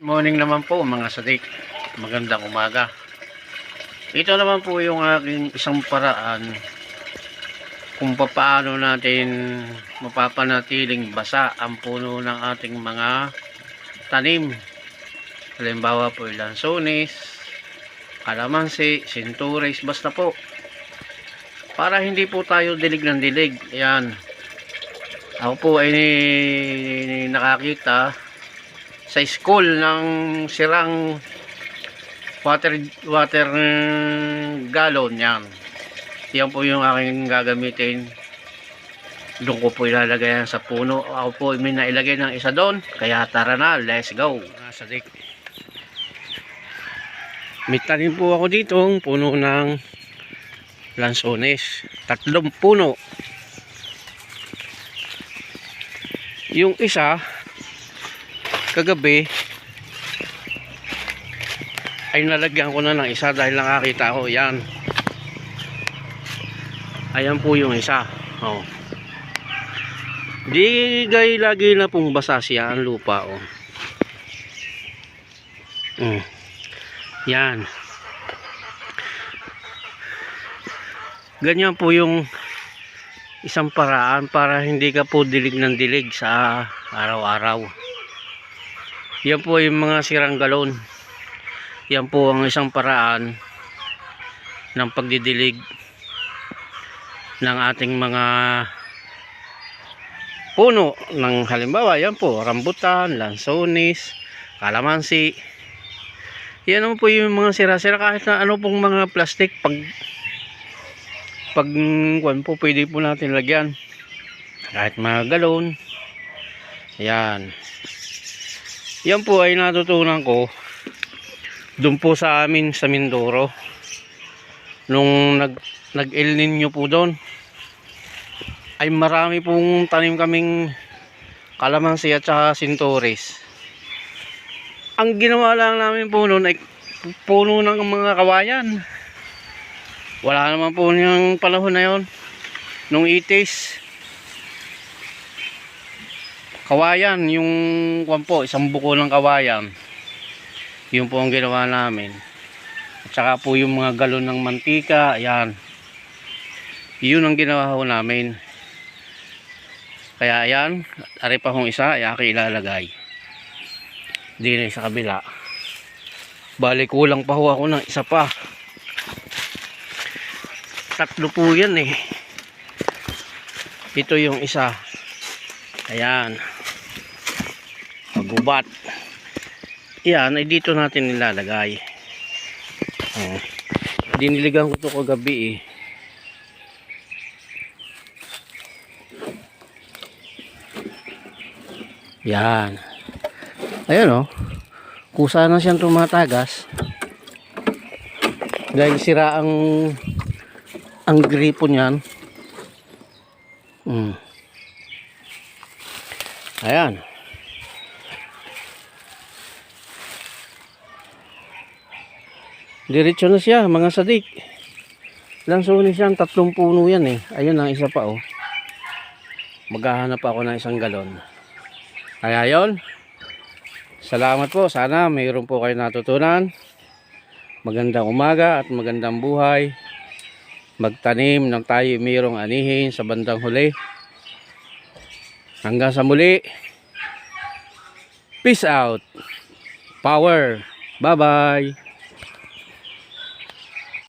Morning naman po mga sadik. Magandang umaga. Ito naman po yung aking isang paraan kung paano natin mapapanatiling basa ang puno ng ating mga tanim. Halimbawa po yung lansones, kalamansi, sinturis, basta po. Para hindi po tayo dilig ng dilig. Ayan. Ako po ay nakakita sa school ng sirang water water gallon yan. Yan po yung aking gagamitin. Doon ko po ilalagay sa puno. Ako po may nailagay ng isa doon. Kaya tara na let's go. Nasa may tanim po ako dito puno ng lansones. Tatlong puno. Yung isa kagabi ay nalagyan ko na ng isa dahil nakakita ko yan ayan po yung isa oh. di gay lagi na pong basa siya ang lupa oh. Mm. yan ganyan po yung isang paraan para hindi ka po dilig ng dilig sa araw-araw yan po yung mga sirang galon. Yan po ang isang paraan ng pagdidilig ng ating mga puno ng halimbawa yan po rambutan, lansones, kalamansi. Yan naman po yung mga sira-sira kahit na ano pong mga plastic pag pag kuwan po pwede po natin lagyan kahit mga galon. Yan. Yan po ay natutunan ko doon po sa amin sa Mindoro. Nung nag nag El Nino po doon ay marami pong tanim kaming kalamansi at saka sintoris. Ang ginawa lang namin po noon ay puno ng mga kawayan. Wala naman po niyang panahon na yon nung 80s kawayan yung kwan po isang buko ng kawayan. Yun po ang ginawa namin. At saka po yung mga galon ng mantika ayan. Yun ang ginawa ko namin. Kaya ayan ari pa kong isa ay aki ilalagay. Din sa kabila. Bali kulang pa ho ako ng isa pa. Tatlo po yan eh. Ito yung isa. Ayan magubat yan ay dito natin nilalagay. Oh. diniligan ko to kagabi eh. Yan. Ayan oh. Kusa na siyang tumatagas. Dahil sira ang ang gripo niyan. Mm. ayan Diretso na siya, mga sadik. Lansunin siya, tatlong puno yan eh. Ayun ang isa pa oh. Maghahanap ako ng isang galon. Kaya yun. Salamat po. Sana mayroon po kayo natutunan. Magandang umaga at magandang buhay. Magtanim ng tayo mayroong anihin sa bandang huli. Hanggang sa muli. Peace out. Power. Bye-bye.